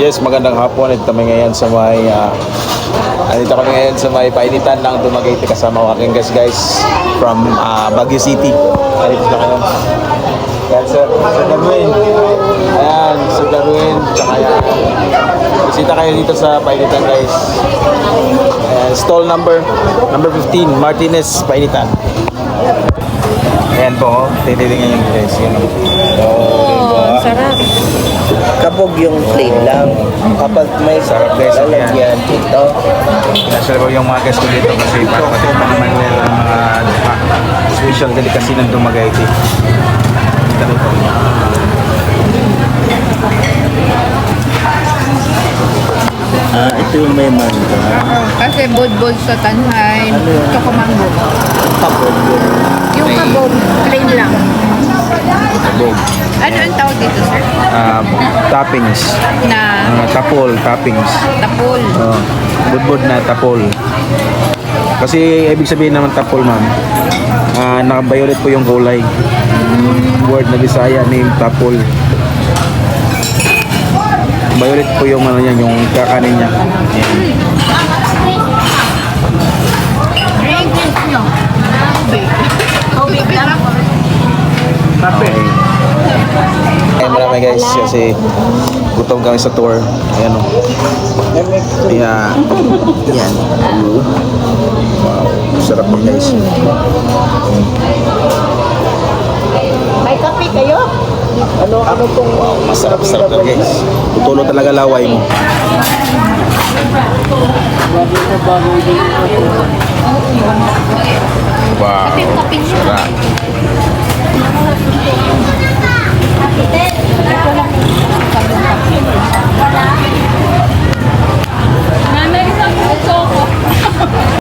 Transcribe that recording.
Yes, magandang hapon. Ito kami ngayon sa may uh, Andito kami ngayon sa may painitan ng Dumaguete kasama ko aking guys guys from ah, Baguio City. Andito na kayo. Yan sir, Sir Darwin. Ayan, Sir Darwin. Tsaka yan. Bisita kayo dito sa painitan guys. Ayan, stall number number 15, Martinez Painitan. Ayan po, tinitingnan yung guys. Yan oh. Kabog yung plain lang. Kapag may Sarap, guys. lalagyan dito, Nasa ko yung mga guests ko dito kasi para patikman naman nila ang mga ah, special delicacy ng Dumaguete. Ito dito. ah, ito yung may manga. Kasi budbud sa tanhay, Ano yun? choco mango. Kabog yung Yung kabog, plain lang. Kabog. Ano ang tawag dito, sir? Ah, toppings. Na Ah, tapol, toppings. tapol. Oh, budbud na tapol. Kasi ibig sabihin naman tapol, ma'am. Ah, naka-violet po yung kulay. Word na Bisaya name tapol. Violet po yung ano yan, yung kakanin niya. Ayan. Marami guys kasi gutom kami sa tour. Ayan o. Kaya, yan. Wow, sarap po guys. May kape kayo? ano ano pong Wow, masarap sarap talaga guys. Tutulo talaga laway mo. Wow, sarap.